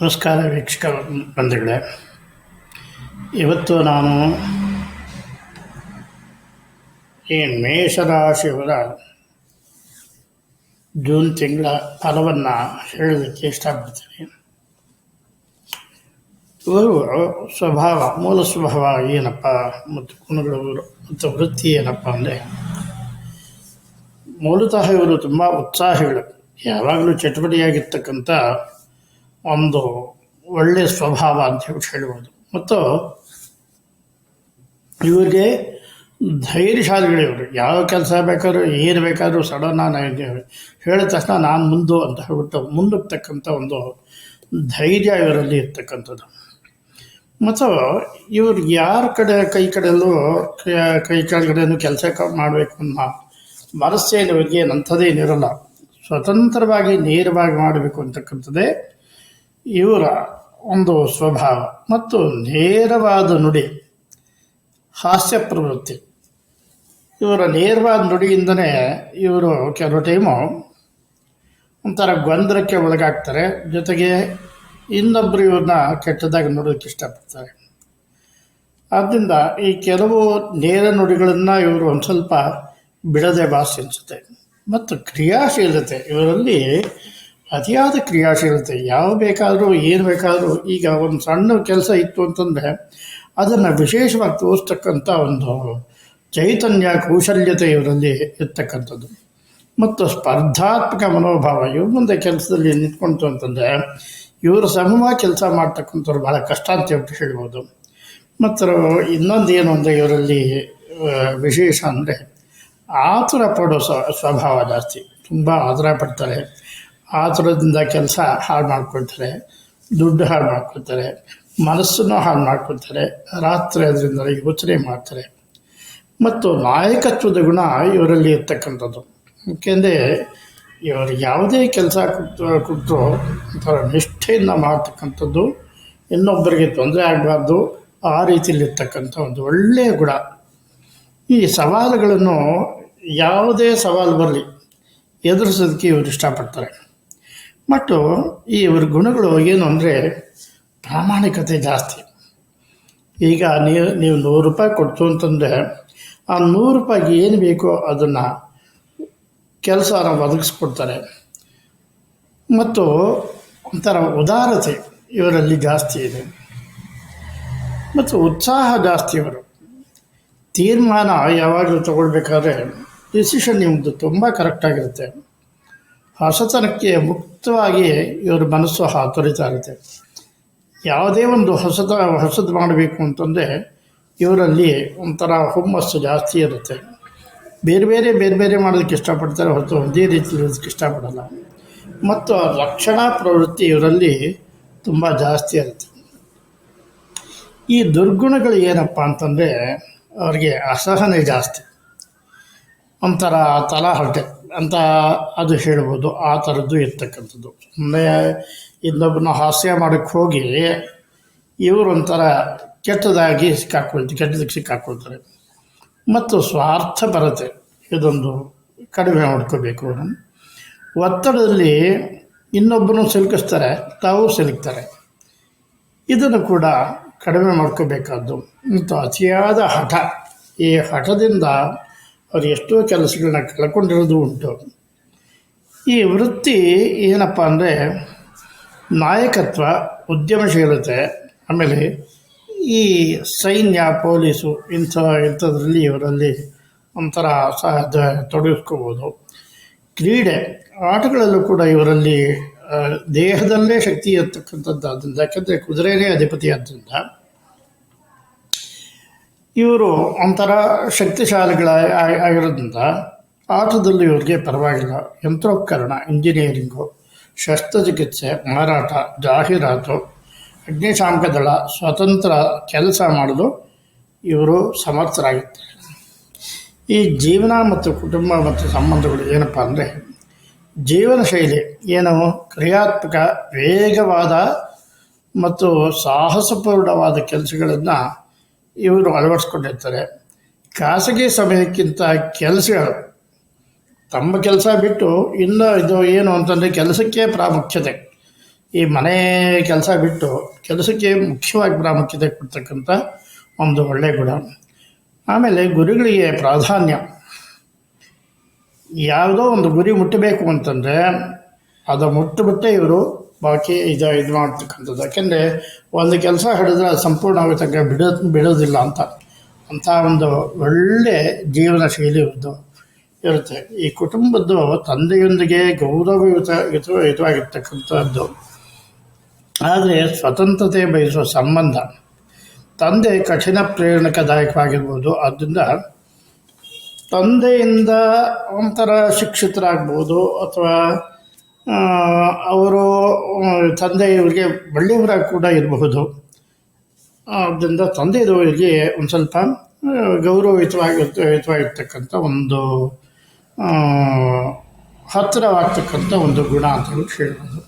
ನಮಸ್ಕಾರ ವೀಕ್ಷಕ ಬಂಧುಗಳೇ. ಇವತ್ತು ನಾನು ಈ ಮೇಷರಾಶಿಯವರ ಜೂನ್ ತಿಂಗಳ ಫಲವನ್ನು ಹೇಳೋದಕ್ಕೆ ಇಷ್ಟಪಡ್ತೀನಿ. ಇವರು ಸ್ವಭಾವ, ಮೂಲ ಸ್ವಭಾವ ಏನಪ್ಪ ಮತ್ತು ಗುಣಗಳು ಮತ್ತು ವೃತ್ತಿ ಏನಪ್ಪ ಅಂದರೆ ಮೂಲತಃ ಇವರು ತುಂಬ ಉತ್ಸಾಹಿಗಳು. ಯಾವಾಗಲೂ ಚಟುವಟಿಕೆಯಾಗಿರ್ತಕ್ಕಂಥ ಒಂದು ಒಳ್ಳೆಯ ಸ್ವಭಾವ ಅಂತ ಹೇಳಿ ಹೇಳ್ಬೋದು. ಮತ್ತು ಇವರಿಗೆ ಧೈರ್ಯಶಾಲಿಗಳು ಇವರು ಯಾವ ಕೆಲಸ ಬೇಕಾದ್ರೂ, ಏನು ಬೇಕಾದರೂ ಸಡನ್ ನಾನು ಹೇಳಿದ ತಕ್ಷಣ ನಾನು ಮುಂದು ಅಂತ ಹೇಳ್ಬಿಟ್ಟು ಮುಂದಕ್ಕೆ ಒಂದು ಧೈರ್ಯ ಇವರಲ್ಲಿ ಇರ್ತಕ್ಕಂಥದ್ದು. ಮತ್ತು ಇವ್ರು ಯಾರ ಕಡೆ, ಕೈ ಕಡೆಯಲ್ಲೂ, ಕ- ಕೈ ಕೆಳಗಡೆನೂ ಕೆಲಸ ಮಾಡಬೇಕು ಅನ್ನೋ ಮನಸ್ಸೇನು ಇವರಿಗೆ ಅಂಥದ್ದೇನಿರಲ್ಲ ಸ್ವತಂತ್ರವಾಗಿ, ನೇರವಾಗಿ ಮಾಡಬೇಕು ಅಂತಕ್ಕಂಥದ್ದೇ ಇವರ ಒಂದು ಸ್ವಭಾವ ಮತ್ತು ನೇರವಾದ ನುಡಿ, ಹಾಸ್ಯ ಪ್ರವೃತ್ತಿ. ಇವರ ನೇರವಾದ ನುಡಿಯಿಂದನೇ ಇವರು ಕೆಲವು ಟೈಮು ಒಂಥರ ಗೊಂದಲಕ್ಕೆ ಒಳಗಾಗ್ತಾರೆ. ಜೊತೆಗೆ ಇನ್ನೊಬ್ಬರು ಇವ್ರನ್ನ ಕೆಟ್ಟದಾಗಿ ನೋಡೋಕ್ಕೆ ಇಷ್ಟಪಡ್ತಾರೆ. ಆದ್ದರಿಂದ ಈ ಕೆಲವು ನೇರ ನುಡಿಗಳನ್ನು ಇವರು ಒಂದು ಸ್ವಲ್ಪ ಬಿಡದೆ ಭಾಷೆ ಅನಿಸುತ್ತೆ ಮತ್ತು ಕ್ರಿಯಾಶೀಲತೆ ಇವರಲ್ಲಿ ಅತಿಯಾದ ಕ್ರಿಯಾಶೀಲತೆ, ಯಾವ ಬೇಕಾದರೂ ಏನು ಬೇಕಾದರೂ ಈಗ ಒಂದು ಸಣ್ಣ ಕೆಲಸ ಇತ್ತು ಅಂತಂದರೆ ಅದನ್ನು ವಿಶೇಷವಾಗಿ ತೋರಿಸ್ತಕ್ಕಂಥ ಒಂದು ಚೈತನ್ಯ ಕೌಶಲ್ಯತೆ ಇವರಲ್ಲಿ ಇರ್ತಕ್ಕಂಥದ್ದು. ಮತ್ತು ಸ್ಪರ್ಧಾತ್ಮಕ ಮನೋಭಾವ ಇವ್ರ ಮುಂದೆ ಕೆಲಸದಲ್ಲಿ ನಿಂತ್ಕೊಂತು ಅಂತಂದರೆ ಇವರು ಸಮ ಕೆಲಸ ಮಾಡ್ತಕ್ಕಂಥವ್ರು ಭಾಳ ಕಷ್ಟ ಅಂತ ಹೇಳ್ಬಿಟ್ಟು ಹೇಳ್ಬೋದು. ಮತ್ತು ಇನ್ನೊಂದು ಏನು ಅಂದರೆ ಇವರಲ್ಲಿ ವಿಶೇಷ ಅಂದರೆ ಆತುರ ಪಡೋ ಸ್ವ- ಸ್ವಭಾವ ಜಾಸ್ತಿ. ತುಂಬ ಆತುರ ಪಡ್ತಾರೆ. ಆತುರದಿಂದ ಕೆಲಸ ಹಾಳು ಮಾಡ್ಕೊಳ್ತಾರೆ, ದುಡ್ಡು ಹಾಳು ಮಾಡ್ಕೊಳ್ತಾರೆ, ಮನಸ್ಸನ್ನು ಹಾಳು ಮಾಡ್ಕೊಳ್ತಾರೆ, ರಾತ್ರಿ ಅದರಿಂದ ಯೋಚನೆ ಮಾಡ್ತಾರೆ. ಮತ್ತು ನಾಯಕತ್ವದ ಗುಣ ಇವರಲ್ಲಿ ಇರ್ತಕ್ಕಂಥದ್ದು. ಏಕೆಂದರೆ ಇವರು ಯಾವುದೇ ಕೆಲಸ ಕೊಟ್ಟು, ಕೊಟ್ಟರು ಒಂಥರ ನಿಷ್ಠೆಯಿಂದ ಮಾಡ್ತಕ್ಕಂಥದ್ದು ಇನ್ನೊಬ್ಬರಿಗೆ ತೊಂದರೆ ಆಗಬಾರ್ದು, ಆ ರೀತಿಯಲ್ಲಿರ್ತಕ್ಕಂಥ ಒಂದು ಒಳ್ಳೆಯ ಗುಣ. ಈ ಸವಾಲುಗಳನ್ನು ಯಾವುದೇ ಸವಾಲು ಬರಲಿ, ಎದುರಿಸೋದಕ್ಕೆ ಇವರು ಇಷ್ಟಪಡ್ತಾರೆ. ಮತ್ತು ಈ ಇವ್ರ ಗುಣಗಳು ಏನು ಅಂದರೆ ಪ್ರಾಮಾಣಿಕತೆ ಜಾಸ್ತಿ. ಈಗ ನೀವು ನೀವು ನೂರು ರೂಪಾಯಿ ಕೊಡ್ತು ಅಂತಂದರೆ ಆ ನೂರು ರೂಪಾಯಿಗೆ ಏನು ಬೇಕೋ ಅದನ್ನು ಕೆಲಸ ಒದಗಿಸ್ಕೊಡ್ತಾರೆ. ಮತ್ತು ಒಂಥರ ಉದಾರತೆ ಇವರಲ್ಲಿ ಜಾಸ್ತಿ ಇದೆ. ಮತ್ತು ಉತ್ಸಾಹ ಜಾಸ್ತಿ ಇವರು. ತೀರ್ಮಾನ ಯಾವಾಗಲೂ ತಗೊಳ್ಬೇಕಾದ್ರೆ ಡಿಸಿಷನ್ ನಿಮ್ಮದು ತುಂಬ ಕರೆಕ್ಟಾಗಿರುತ್ತೆ ಹೊಸತನಕ್ಕೆ ಮುಕ್ತವಾಗಿ ಇವ್ರ ಮನಸ್ಸು ಹಾತೊರಿತಾ ಇರುತ್ತೆ. ಯಾವುದೇ ಒಂದು ಹೊಸದ, ಹೊಸದು ಮಾಡಬೇಕು ಅಂತಂದರೆ ಇವರಲ್ಲಿ ಒಂಥರ ಹುಮ್ಮಸ್ಸು ಜಾಸ್ತಿ ಇರುತ್ತೆ. ಬೇರೆ ಬೇರೆ ಬೇರೆ ಬೇರೆ ಮಾಡೋದಕ್ಕೆ ಇಷ್ಟಪಡ್ತಾರೆ ಹೊರತು ಒಂದೇ ರೀತಿ ಇರೋದಕ್ಕೆ ಇಷ್ಟಪಡಲ್ಲ. ಮತ್ತು ರಕ್ಷಣಾ ಪ್ರವೃತ್ತಿ ಇವರಲ್ಲಿ ತುಂಬ ಜಾಸ್ತಿ ಇರುತ್ತೆ. ಈ ದುರ್ಗುಣಗಳು ಏನಪ್ಪ ಅಂತಂದರೆ ಅವ್ರಿಗೆ ಅಸಹನೆ ಜಾಸ್ತಿ. ಒಂಥರ ತಲಹರಟೆ ಅಂತ ಅದು ಹೇಳ್ಬೋದು, ಆ ಥರದ್ದು ಇರ್ತಕ್ಕಂಥದ್ದು. ಸುಮ್ಮನೆ ಇನ್ನೊಬ್ಬನ ಹಾಸ್ಯ ಮಾಡೋಕ್ಕೆ ಹೋಗಿ, ಇವರು ಕೆಟ್ಟದಾಗಿ ಸಿಕ್ಕಾಕೊಳ್ತಾರೆ ಕೆಟ್ಟದಕ್ಕೆ ಸಿಕ್ಕಾಕೊಳ್ತಾರೆ. ಮತ್ತು ಸ್ವಾರ್ಥ ಬರುತ್ತೆ ಇದೊಂದು ಕಡಿಮೆ ಮಾಡ್ಕೋಬೇಕು. ಒತ್ತಡದಲ್ಲಿ ಇನ್ನೊಬ್ಬನು ಸಿಲುಕಿಸ್ತಾರೆ, ತಾವು ಸಿಲುಕ್ತಾರೆ. ಇದನ್ನು ಕೂಡ ಕಡಿಮೆ ಮಾಡ್ಕೋಬೇಕಾದ್ದು. ಮತ್ತು ಅತಿಯಾದ ಹಠ, ಈ ಹಠದಿಂದ ಅವ್ರು ಎಷ್ಟೋ ಕೆಲಸಗಳನ್ನ ಕಳ್ಕೊಂಡಿರೋದು ಉಂಟು. ಈ ವೃತ್ತಿ ಏನಪ್ಪ ಅಂದರೆ ನಾಯಕತ್ವ, ಉದ್ಯಮಶೀಲತೆ, ಆಮೇಲೆ ಈ ಸೈನ್ಯ, ಪೊಲೀಸು ಇಂಥ ಇಂಥದ್ರಲ್ಲಿ ಇವರಲ್ಲಿ ಒಂಥರ ಸಹ ತೊಡಗಿಸ್ಕೋಬೋದು. ಕ್ರೀಡೆ, ಆಟಗಳಲ್ಲೂ ಕೂಡ ಇವರಲ್ಲಿ ದೇಹದಲ್ಲೇ ಶಕ್ತಿ ಇರ್ತಕ್ಕಂಥದ್ದಾದ್ರಿಂದ ಯಾಕಂದರೆ ಕುದುರೆನೇ ಅಧಿಪತಿ ಆದ್ದರಿಂದ ಇವರು ಒಂಥರ ಶಕ್ತಿಶಾಲಿಗಳ ಆಗಿರೋದ್ರಿಂದ ಆಟದಲ್ಲಿ ಇವ್ರಿಗೆ ಪರವಾಗಿಲ್ಲ. ಯಂತ್ರೋಪಕರಣ, ಇಂಜಿನಿಯರಿಂಗು, ಶಸ್ತ್ರಚಿಕಿತ್ಸೆ, ಮಾರಾಟ, ಜಾಹೀರಾತು, ಅಗ್ನಿಶಾಮಕ ದಳ ಸ್ವತಂತ್ರ ಕೆಲಸ ಮಾಡಲು ಇವರು ಸಮರ್ಥರಾಗಿರ್ತಾರೆ ಈ ಜೀವನ ಮತ್ತು ಕುಟುಂಬ ಮತ್ತು ಸಂಬಂಧಗಳು ಏನಪ್ಪ ಅಂದರೆ ಜೀವನ ಶೈಲಿ ಏನು ಕ್ರಿಯಾತ್ಮಕ, ವೇಗವಾದ ಮತ್ತು ಸಾಹಸಪೂರ್ಣವಾದ ಕೆಲಸಗಳನ್ನು ಇವರು ಅಳವಡಿಸ್ಕೊಂಡಿರ್ತಾರೆ. ಖಾಸಗಿ ಸಮಯಕ್ಕಿಂತ ಕೆಲಸಗಳು, ತಮ್ಮ ಕೆಲಸ ಬಿಟ್ಟು ಇನ್ನು ಇದು ಏನು ಅಂತಂದರೆ ಕೆಲಸಕ್ಕೆ ಪ್ರಾಮುಖ್ಯತೆ. ಈ ಮನೆ ಕೆಲಸ ಬಿಟ್ಟು ಕೆಲಸಕ್ಕೆ ಮುಖ್ಯವಾಗಿ ಪ್ರಾಮುಖ್ಯತೆ ಕೊಡ್ತಕ್ಕಂಥ ಒಂದು ಒಳ್ಳೆಯ ಗುಣ. ಆಮೇಲೆ ಗುರುಗಳಿಗೆ ಪ್ರಾಧಾನ್ಯ. ಯಾವುದೋ ಒಂದು ಗುರಿ ಮುಟ್ಟಬೇಕು ಅಂತಂದರೆ, ಅದು ಮುಟ್ಟುಬಿಟ್ಟೆ ಇವರು ಬಾಕಿ ಇದು ಇದು ಮಾಡ್ತಕ್ಕಂಥದ್ದು. ಯಾಕೆಂದರೆ ಒಂದು ಕೆಲಸ ಹಿಡಿದ್ರೆ ಸಂಪೂರ್ಣ ಆಗೋ ತನಕ ಬಿಡೋ ಬಿಡೋದಿಲ್ಲ ಅಂತ. ಅಂಥ ಒಂದು ಒಳ್ಳೆ ಜೀವನ ಶೈಲಿ ಇದ್ದು ಇರುತ್ತೆ. ಈ ಕುಟುಂಬದ್ದು ತಂದೆಯೊಂದಿಗೆ ಗೌರವಯುತ ಯುತ ಯುತವಾಗಿರ್ತಕ್ಕಂಥದ್ದು ಆದರೆ ಸ್ವತಂತ್ರತೆ ಬಯಸುವ ಸಂಬಂಧ. ತಂದೆ ಕಠಿಣ ಪ್ರೇರಣಕದಾಯಕವಾಗಿರ್ಬೋದು ಆದ್ದರಿಂದ ತಂದೆಯಿಂದ ಒಂಥರ ಶಿಕ್ಷಿತರಾಗ್ಬೋದು ಅಥವಾ ಅವರು ತಂದೆ ಇವರಿಗೆ ಕೂಡ ಇರಬಹುದು. ಆದ್ದರಿಂದ ತಂದೆಯವರಿಗೆ ಒಂದು ಸ್ವಲ್ಪ ಗೌರವಯುತವಾಗಿರ್ತಕ್ಕಂಥ ಗೌರವಯುತವಾಗಿರ್ತ ಒಂದು ಹತ್ತಿರವಾಗ್ತಕ್ಕಂಥ ಒಂದು ಗುಣ ಅಂತ ಹೇಳ್ಬೋದು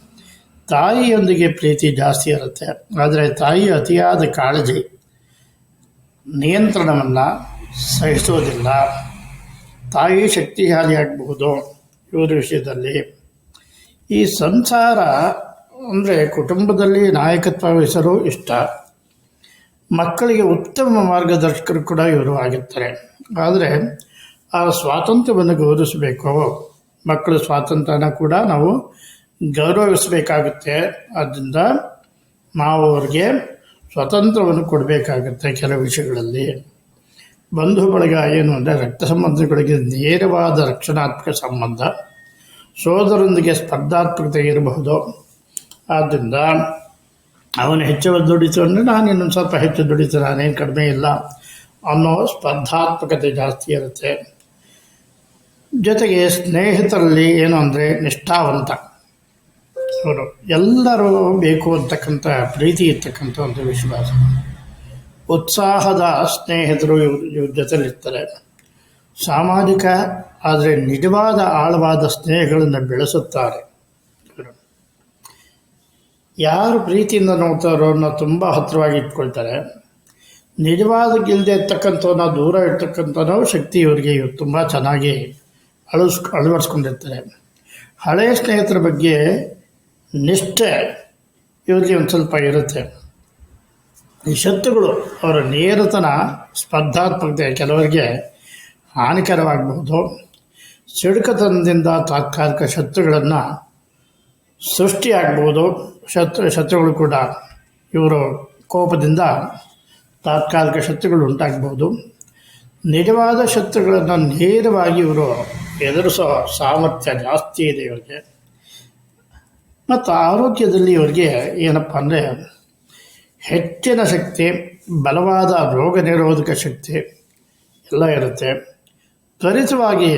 ತಾಯಿಯೊಂದಿಗೆ ಪ್ರೀತಿ ಜಾಸ್ತಿ ಇರುತ್ತೆ. ಆದರೆ ತಾಯಿ ಅತಿಯಾದ ಕಾಳಜಿ, ನಿಯಂತ್ರಣವನ್ನು ಸಹಿಸೋದಿಲ್ಲ. ತಾಯಿ ಶಕ್ತಿಶಾಲಿಯಾಗಬಹುದು. ಇವರ ವಿಷಯದಲ್ಲಿ ಈ ಸಂಸಾರ ಅಂದರೆ ಕುಟುಂಬದಲ್ಲಿ ನಾಯಕತ್ವ ವಹಿಸಲು ಇಷ್ಟ. ಮಕ್ಕಳಿಗೆ ಉತ್ತಮ ಮಾರ್ಗದರ್ಶಕರು ಕೂಡ ಇವರು ಆಗಿರ್ತಾರೆ. ಆದರೆ ಆ ಸ್ವಾತಂತ್ರ್ಯವನ್ನು ಗೌರವಿಸಬೇಕು. ಮಕ್ಕಳ ಸ್ವಾತಂತ್ರ್ಯನ ಕೂಡ ನಾವು ಗೌರವಿಸಬೇಕಾಗುತ್ತೆ. ಆದ್ದರಿಂದ ನಾವು ಅವ್ರಿಗೆ ಸ್ವತಂತ್ರವನ್ನು ಕೊಡಬೇಕಾಗುತ್ತೆ ಕೆಲವು ವಿಷಯಗಳಲ್ಲಿ. ಬಂಧು ಬಳಗ ಏನು ಅಂದರೆ ರಕ್ತ ಸಂಬಂಧಗಳಿಗೆ ನೇರವಾದ ರಕ್ಷಣಾತ್ಮಕ ಸಂಬಂಧ. ಸೋದರೊಂದಿಗೆ ಸ್ಪರ್ಧಾತ್ಮಕತೆ ಇರಬಹುದು. ಆದ್ದರಿಂದ ಅವನು ಹೆಚ್ಚು ದುಡಿತು ಅಂದರೆ ನಾನು ಇನ್ನೊಂದು ಸ್ವಲ್ಪ ಹೆಚ್ಚು ದುಡಿತು ನಾನೇನು ಕಡಿಮೆ ಇಲ್ಲ ಅನ್ನೋ ಸ್ಪರ್ಧಾತ್ಮಕತೆ ಜಾಸ್ತಿ ಇರುತ್ತೆ. ಜೊತೆಗೆ ಸ್ನೇಹಿತರಲ್ಲಿ ಏನು ಅಂದರೆ ನಿಷ್ಠಾವಂತ. ಅವರು ಎಲ್ಲರೂ ಬೇಕು ಅಂತಕ್ಕಂಥ ಪ್ರೀತಿ ಇರ್ತಕ್ಕಂಥ ಒಂದು ವಿಶ್ವಾಸ. ಉತ್ಸಾಹದ ಸ್ನೇಹಿತರು ಇವ್ರ ಇವ್ರ ಜೊತೆಲಿರ್ತಾರೆ. ಸಾಮಾಜಿಕ, ಆದರೆ ನಿಜವಾದ ಆಳವಾದ ಸ್ನೇಹಗಳನ್ನು ಬೆಳೆಸುತ್ತಾರೆ. ಯಾರು ಪ್ರೀತಿಯಿಂದ ನೋಡ್ತಾರೋ ಅನ್ನೋ ತುಂಬ ಹತ್ತಿರವಾಗಿ ಇಟ್ಕೊಳ್ತಾರೆ. ನಿಜವಾದ ಗಿಲ್ದೆ ಇರ್ತಕ್ಕಂಥವನ್ನ ದೂರ ಇರ್ತಕ್ಕಂಥನೋ ಶಕ್ತಿ ಇವರಿಗೆ ಇವರು ತುಂಬ ಚೆನ್ನಾಗಿ ಅಳಸ್, ಅಳವಡಿಸ್ಕೊಂಡಿರ್ತಾರೆ. ಹಳೆಯ ಸ್ನೇಹಿತರ ಬಗ್ಗೆ ನಿಷ್ಠೆ ಇವರಿಗೆ ಒಂದು ಸ್ವಲ್ಪ ಇರುತ್ತೆ. ಈ ಶತ್ರುಗಳು ಅವರ ನೇರತನ ಸ್ಪರ್ಧಾತ್ಮಕತೆ ಕೆಲವರಿಗೆ ಹಾನಿಕರವಾಗಬಹುದು. ಸಿಡುಕತನದಿಂದ ತಾತ್ಕಾಲಿಕ ಶತ್ರುಗಳನ್ನು ಸೃಷ್ಟಿಯಾಗ್ಬೋದು ಶತ್ರು, ಶತ್ರುಗಳು ಕೂಡ ಇವರು ಕೋಪದಿಂದ ತಾತ್ಕಾಲಿಕ ಶತ್ರುಗಳು ಉಂಟಾಗ್ಬೋದು ನಿಜವಾದ ಶತ್ರುಗಳನ್ನು ನೇರವಾಗಿ ಇವರು ಎದುರಿಸೋ ಸಾಮರ್ಥ್ಯ ಜಾಸ್ತಿ ಇದೆ ಇವರಿಗೆ. ಮತ್ತು ಆರೋಗ್ಯದಲ್ಲಿ ಇವರಿಗೆ ಏನಪ್ಪ ಅಂದರೆ ಹೆಚ್ಚಿನ ಶಕ್ತಿ, ಬಲವಾದ ರೋಗ ನಿರೋಧಕ ಶಕ್ತಿ ಎಲ್ಲ ಇರುತ್ತೆ. ತ್ವರಿತವಾಗಿ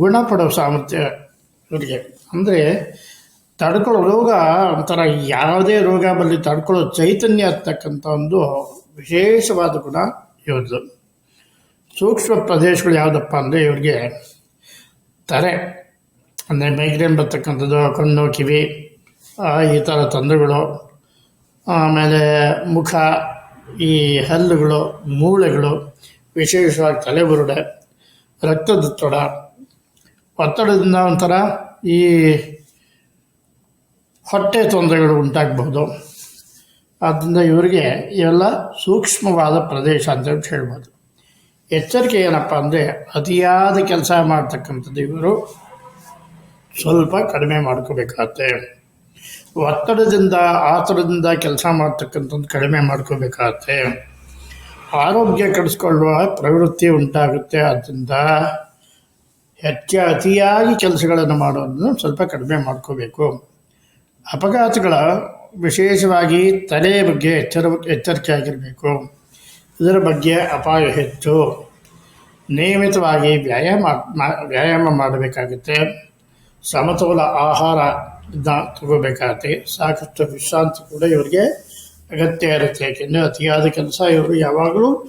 ಗುಣಪಡೋ ಸಾಮರ್ಥ್ಯ ಇವರಿಗೆ. ಅಂದರೆ ತಡ್ಕೊಳ್ಳೋ ರೋಗ ಒಂಥರ ಯಾವುದೇ ರೋಗ ಬರಲಿ, ತಡ್ಕೊಳ್ಳೋ ಚೈತನ್ಯ ಇರ್ತಕ್ಕಂಥ ಒಂದು ವಿಶೇಷವಾದ ಗುಣ ಇವ್ರದ್ದು. ಸೂಕ್ಷ್ಮ ಪ್ರದೇಶಗಳು ಯಾವುದಪ್ಪ ಅಂದರೆ ಇವ್ರಿಗೆ ತರೆ, ಅಂದರೆ ಮೈಗ್ರೇನ್ ಬರ್ತಕ್ಕಂಥದ್ದು, ಕಣ್ಣು, ಕಿವಿ ಈ ಥರ ತೊಂದರೆಗಳು, ಆಮೇಲೆ ಮುಖ, ಈ ಹಲ್ಲುಗಳು, ಮೂಳೆಗಳು, ವಿಶೇಷವಾಗಿ ತಲೆಬುರುಡೆ ರಕ್ತದೊತ್ತಡ ಒತ್ತಡದಿಂದ ಒಂಥರ ಈ ಹೊಟ್ಟೆ ತೊಂದರೆಗಳು ಉಂಟಾಗಬಹುದು. ಆದ್ದರಿಂದ ಇವರಿಗೆ ಇವೆಲ್ಲ ಸೂಕ್ಷ್ಮವಾದ ಪ್ರದೇಶ ಅಂತ ಹೇಳಿ ಹೇಳ್ಬೋದು. ಎಚ್ಚರಿಕೆ ಏನಪ್ಪ ಅಂದರೆ ಅತಿಯಾದ ಕೆಲಸ ಮಾಡ್ತಕ್ಕಂಥದ್ದು ಇವರು ಸ್ವಲ್ಪ ಕಡಿಮೆ ಮಾಡ್ಕೋಬೇಕಾಗತ್ತೆ. ಒತ್ತಡದಿಂದ, ಆತುರದಿಂದ ಕೆಲಸ ಮಾಡ್ತಕ್ಕಂಥದ್ದು ಕಡಿಮೆ ಮಾಡ್ಕೋಬೇಕಾಗತ್ತೆ. ಆರೋಗ್ಯ ಕೆಡಿಸ್ಕೊಳ್ಳುವ ಪ್ರವೃತ್ತಿ ಉಂಟಾಗುತ್ತೆ. ಆದ್ದರಿಂದ ಹೆಚ್ಚು ಅತಿಯಾಗಿ ಕೆಲಸಗಳನ್ನು ಮಾಡೋದನ್ನು ಸ್ವಲ್ಪ ಕಡಿಮೆ ಮಾಡ್ಕೋಬೇಕು. ಅಪಘಾತಗಳ ವಿಶೇಷವಾಗಿ ತಲೆಯ ಬಗ್ಗೆ ಎಚ್ಚರ ಎಚ್ಚರಿಕೆ ಆಗಿರಬೇಕು ಇದರ ಬಗ್ಗೆ ಅಪಾಯ ಹೆಚ್ಚು. ನಿಯಮಿತವಾಗಿ ವ್ಯಾಯಾಮ ವ್ಯಾಯಾಮ ಮಾಡಬೇಕಾಗುತ್ತೆ. ಸಮತೋಲ ಆಹಾರ ತಗೋಬೇಕಾಗತ್ತೆ. ಸಾಕಷ್ಟು ವಿಶ್ರಾಂತಿ ಕೂಡ ಇವರಿಗೆ ಅಗತ್ಯ ಇರುತ್ತೆ ಯಾಕೆಂದರೆ ಅತಿಯಾದ ಕೆಲಸ ಇವರು ಯಾವಾಗಲೂ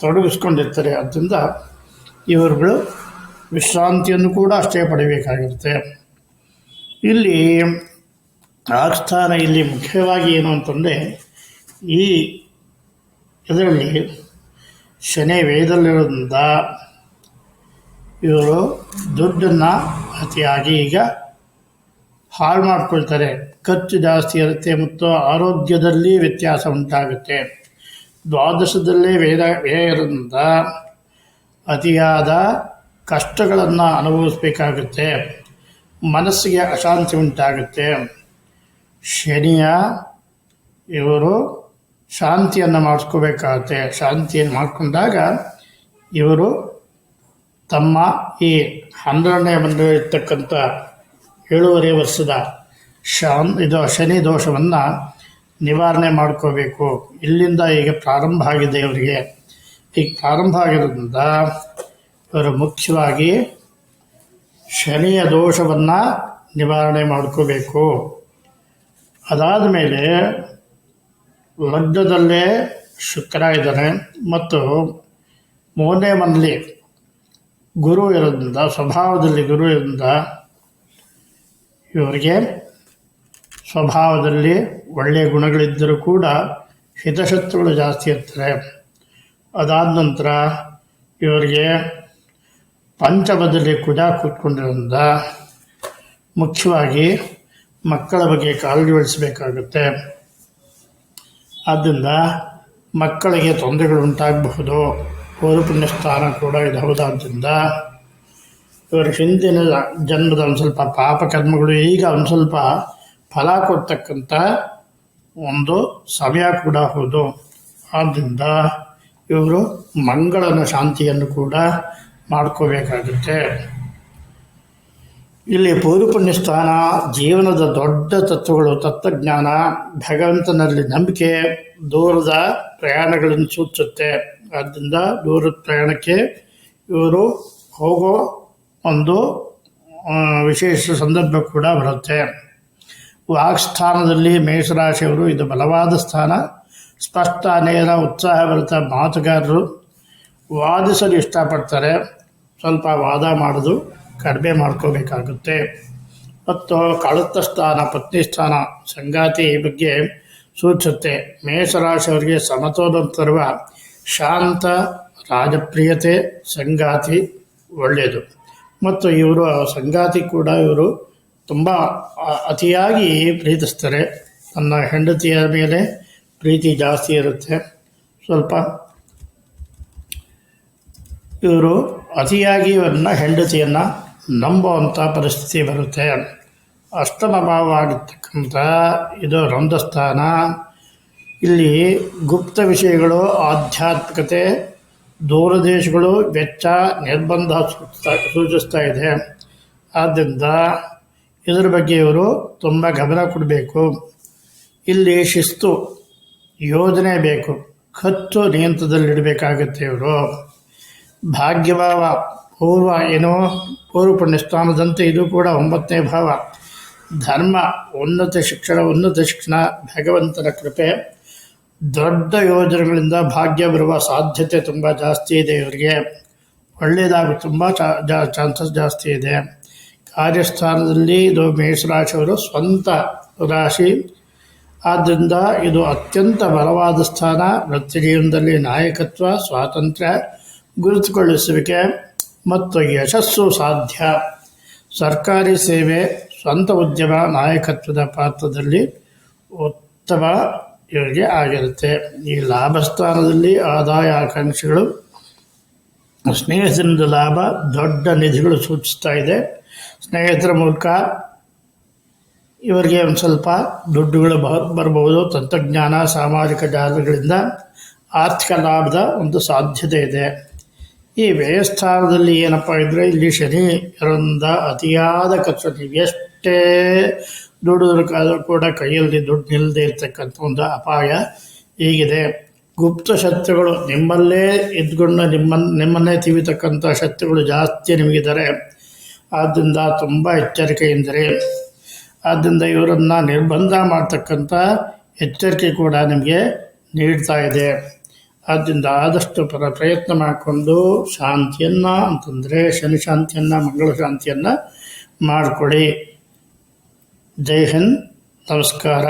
ತೊಡಗಿಸ್ಕೊಂಡಿರ್ತಾರೆ. ಆದ್ದರಿಂದ ಇವರುಗಳು ವಿಶ್ರಾಂತಿಯನ್ನು ಕೂಡ ಅಷ್ಟೇ ಪಡಿಬೇಕಾಗಿರುತ್ತೆ. ಇಲ್ಲಿ ಆಸ್ಥಾನ ಇಲ್ಲಿ ಮುಖ್ಯವಾಗಿ ಏನು ಅಂತಂದರೆ, ಈ ಇದರಲ್ಲಿ ಶನಿ ವೇದಲ್ಲಿರೋದ್ರಿಂದ ಇವರು ದುಡ್ಡನ್ನು ಅತಿಯಾಗಿ ಈಗ ಹಾಳು ಮಾಡ್ಕೊಳ್ತಾರೆ. ಖರ್ಚು ಜಾಸ್ತಿ ಇರುತ್ತೆ ಮತ್ತು ಆರೋಗ್ಯದಲ್ಲಿ ವ್ಯತ್ಯಾಸ ಉಂಟಾಗುತ್ತೆ. ದ್ವಾದಶದಲ್ಲೇ ವೇದ ಇರೋದ್ರಿಂದ ಅತಿಯಾದ ಕಷ್ಟಗಳನ್ನು ಅನುಭವಿಸಬೇಕಾಗುತ್ತೆ. ಮನಸ್ಸಿಗೆ ಅಶಾಂತಿ ಉಂಟಾಗುತ್ತೆ. ಶನಿಯ ಇವರು ಶಾಂತಿಯನ್ನು ಮಾಡಿಸ್ಕೋಬೇಕಾಗುತ್ತೆ. ಶಾಂತಿಯನ್ನು ಮಾಡಿಕೊಂಡಾಗ ಇವರು ತಮ್ಮ ಈ ಹನ್ನೆರಡನೇ ಬಂದಿರತಕ್ಕಂಥ ಏಳುವರೆ ವರ್ಷದ ಶಾನ್, ಇದು ಶನಿ ದೋಷವನ್ನು ನಿವಾರಣೆ ಮಾಡ್ಕೋಬೇಕು. ಇಲ್ಲಿಂದ ಈಗ ಪ್ರಾರಂಭ ಆಗಿದೆ ಅವರಿಗೆ ಈಗ ಪ್ರಾರಂಭ ಆಗಿರೋದ್ರಿಂದ ಇವರು ಮುಖ್ಯವಾಗಿ ಶನಿಯ ದೋಷವನ್ನು ನಿವಾರಣೆ ಮಾಡ್ಕೋಬೇಕು. ಅದಾದ ಮೇಲೆ ಲಗ್ನದಲ್ಲೇ ಶುಕ್ರ ಇದ್ದಾನೆ ಮತ್ತು ಮೂರನೇ ಮನೆಯಲ್ಲಿ ಗುರು ಇರೋದ್ರಿಂದ, ಸ್ವಭಾವದಲ್ಲಿ ಗುರು ಇರೋದ್ರಿಂದ ಇವರಿಗೆ ಸ್ವಭಾವದಲ್ಲಿ ಒಳ್ಳೆಯ ಗುಣಗಳಿದ್ದರೂ ಕೂಡ ಹಿತಶತ್ರುಗಳು ಜಾಸ್ತಿ ಇರ್ತಾರೆ. ಅದಾದ ನಂತರ ಇವರಿಗೆ ಪಂಚಮದಲ್ಲಿ ಕುಜ ಕೂತ್ಕೊಂಡಿರೋದ್ರಿಂದ ಮುಖ್ಯವಾಗಿ ಮಕ್ಕಳ ಬಗ್ಗೆ ಕಾಳಜಿ ವಹಿಸಬೇಕಾಗುತ್ತೆ. ಆದ್ದರಿಂದ ಮಕ್ಕಳಿಗೆ ತೊಂದರೆಗಳು ಉಂಟಾಗಬಹುದು. ಪುಣ್ಯ ಸ್ಥಾನ ಕೂಡ ಇದು, ಹೌದಾದ್ದರಿಂದ ಇವರ ಹಿಂದಿನ ಜನ್ಮದ ಒಂದು ಸ್ವಲ್ಪ ಪಾಪಕರ್ಮಗಳು ಈಗ ಒಂದು ಸ್ವಲ್ಪ ಫಲ ಕೊಡ್ತಕ್ಕಂಥ ಒಂದು ಸಮಯ ಕೂಡ ಹೌದು. ಆದ್ದರಿಂದ ಇವರು ಮಂಗಳನ ಶಾಂತಿಯನ್ನು ಕೂಡ ಮಾಡ್ಕೋಬೇಕಾಗುತ್ತೆ. ಇಲ್ಲಿ ಪೂರ್ವಪುಣ್ಯಸ್ಥಾನ ಜೀವನದ ದೊಡ್ಡ ತತ್ವಗಳು, ತತ್ವಜ್ಞಾನ, ಭಗವಂತನಲ್ಲಿ ನಂಬಿಕೆ, ದೂರದ ಪ್ರಯಾಣಗಳನ್ನು ಸೂಚಿಸುತ್ತೆ ಆದ್ದರಿಂದ ದೂರದ ಪ್ರಯಾಣಕ್ಕೆ ಇವರು ಹೋಗೋ ಒಂದು ವಿಶೇಷ ಸಂದರ್ಭ ಕೂಡ ಬರುತ್ತೆ. ವಾಕ್ಸ್ಥಾನದಲ್ಲಿ ಮೇಷರಾಶಿಯವರು ಇದು ಬಲವಾದ ಸ್ಥಾನ. ಸ್ಪಷ್ಟ ನೇರ ಉತ್ಸಾಹಭರಿತ ಮಾತುಗಾರರು ವಾದಿಸಲು ಇಷ್ಟಪಡ್ತಾರೆ. ಸ್ವಲ್ಪ ವಾದ ಮಾಡೋದು ಕಡಿಮೆ ಮಾಡ್ಕೋಬೇಕಾಗುತ್ತೆ. ಮತ್ತು ಕಳುತ್ತ ಸ್ಥಾನ, ಪತ್ನಿ ಸ್ಥಾನ, ಸಂಗಾತಿ ಬಗ್ಗೆ ಸೂಚಿಸುತ್ತೆ ಮೇಷರಾಶಿಯವರಿಗೆ ಸಮತೋಲನ ತರುವ ಶಾಂತ, ರಾಜಪ್ರಿಯತೆ, ಸಂಗಾತಿ ಒಳ್ಳೆಯದು. ಮತ್ತು ಇವರು ಸಂಗಾತಿ ಕೂಡ ಇವರು ತುಂಬ ಅತಿಯಾಗಿ ಪ್ರೀತಿಸ್ತಾರೆ. ತನ್ನ ಹೆಂಡತಿಯ ಮೇಲೆ ಪ್ರೀತಿ ಜಾಸ್ತಿ ಇರುತ್ತೆ. ಸ್ವಲ್ಪ ಇವರು ಅತಿಯಾಗಿ ಇವರನ್ನ, ಹೆಂಡತಿಯನ್ನು ನಂಬುವಂಥ ಪರಿಸ್ಥಿತಿ ಬರುತ್ತೆ. ಅಷ್ಟಮ ಭಾವ ಆಗಿರ್ತಕ್ಕಂಥ ಇದು ರಂಧಸ್ಥಾನ. ಇಲ್ಲಿ ಗುಪ್ತ ವಿಷಯಗಳು, ಆಧ್ಯಾತ್ಮಿಕತೆ, ದೂರದೇಶಗಳು ವೆಚ್ಚ, ನಿರ್ಬಂಧ ಸೂಚಿಸ್ತಾ ಸೂಚಿಸ್ತಾ ಇದೆ. ಆದ್ದರಿಂದ ಇದರ ಬಗ್ಗೆ ಇವರು ತುಂಬ ಗಮನ ಕೊಡಬೇಕು. ಇಲ್ಲಿ ಶಿಸ್ತು, ಯೋಜನೆ ಬೇಕು. ಕತ್ತು ನಿಯಂತ್ರಣದಲ್ಲಿಡಬೇಕಾಗುತ್ತೆ ಇವರು. ಭಾಗ್ಯಭಾವ, ಪೂರ್ವ ಏನೋ ಪೂರ್ವ ಪುಣ್ಯಸ್ಥಾನದಂತೆ ಇದು ಕೂಡ ಒಂಬತ್ತನೇ ಭಾವ. ಧರ್ಮ, ಉನ್ನತ ಶಿಕ್ಷಣ ಉನ್ನತ ಶಿಕ್ಷಣ, ಭಗವಂತನ ಕೃಪೆ. ದೊಡ್ಡ ಯೋಜನೆಗಳಿಂದ ಭಾಗ್ಯ ಬರುವ ಸಾಧ್ಯತೆ ತುಂಬ ಜಾಸ್ತಿ ಇದೆ ಇವರಿಗೆ. ಒಳ್ಳೆಯದಾಗಿ ತುಂಬ ಚಾನ್ಸಸ್ ಜಾಸ್ತಿ ಇದೆ. ಕಾರ್ಯಸ್ಥಾನದಲ್ಲಿ ಇದು ಮೇಷರಾಶಿಯವರು ಸ್ವಂತ ರಾಶಿ. ಆದ್ದರಿಂದ ಇದು ಅತ್ಯಂತ ಬಲವಾದ ಸ್ಥಾನ. ವೃತ್ತಿ ಜೀವನದಲ್ಲಿ ನಾಯಕತ್ವ, ಸ್ವಾತಂತ್ರ್ಯ ಗುರುತುಕೊಳ್ಳಿಸುವಿಕೆ ಮತ್ತು ಯಶಸ್ಸು ಸಾಧ್ಯ. ಸರ್ಕಾರಿ ಸೇವೆ, ಸ್ವಂತ ಉದ್ಯಮ, ನಾಯಕತ್ವದ ಪಾತ್ರದಲ್ಲಿ ಉತ್ತಮ ಯೋಗ್ಯ ಆಗಿರುತ್ತೆ. ಈ ಲಾಭಸ್ಥಾನದಲ್ಲಿ ಆದಾಯ ಆಕಾಂಕ್ಷೆಗಳು, ಸ್ನೇಹಿತರಿಂದ ಲಾಭ, ದೊಡ್ಡ ನಿಧಿಗಳು ಸೂಚಿಸ್ತಾ ಇದೆ. ಸ್ನೇಹಿತರ ಮೂಲಕ ಇವರಿಗೆ ಒಂದು ಸ್ವಲ್ಪ ದುಡ್ಡುಗಳು ಬರಬಹುದು ತಂತ್ರಜ್ಞಾನ, ಸಾಮಾಜಿಕ ಜಾಲಗಳಿಂದ ಆರ್ಥಿಕ ಲಾಭದ ಒಂದು ಸಾಧ್ಯತೆ ಇದೆ. ಈ ವ್ಯಯಸ್ಥಾನದಲ್ಲಿ ಏನಪ್ಪ ಇದ್ದರೆ ಇಲ್ಲಿ ಶನಿ ಇರೋದ ಅತಿಯಾದ ಖರ್ಚು. ನೀವು ಎಷ್ಟೇ ದುಡಿದ್ರಕ್ಕಾದರೂ ಕೂಡ ಕೈಯಲ್ಲಿ ದುಡ್ಡು ನಿಲ್ಲದೆ ಇರ್ತಕ್ಕಂಥ ಒಂದು ಅಪಾಯ ಹೀಗಿದೆ. ಗುಪ್ತ ಶತ್ರುಗಳು ನಿಮ್ಮಲ್ಲೇ ಇದ್ಕೊಂಡು ನಿಮ್ಮನ್ನು ನಿಮ್ಮನ್ನೇ ತಿವಿತಕ್ಕಂಥ ಶತ್ರುಗಳು ಜಾಸ್ತಿ ನಿಮಗಿದ್ದಾರೆ. ಆದ್ದರಿಂದ ತುಂಬ ಎಚ್ಚರಿಕೆಯಿಂದರೆ. ಆದ್ದರಿಂದ ಇವರನ್ನು ನಿರ್ಬಂಧ ಮಾಡ್ತಕ್ಕಂಥ ಎಚ್ಚರಿಕೆ ಕೂಡ ನಿಮಗೆ ನೀಡ್ತಾ ಇದೆ. ಆದ್ದರಿಂದ ಆದಷ್ಟು ಪರ, ಪ್ರಯತ್ನ ಮಾಡಿಕೊಂಡು ಶಾಂತಿಯನ್ನು ಅಂತಂದರೆ ಶನಿ ಶಾಂತಿಯನ್ನು, ಮಂಗಳ ಶಾಂತಿಯನ್ನು ಮಾಡಿಕೊಡಿ. ಜೈ ಹಿಂದ್, ನಮಸ್ಕಾರ.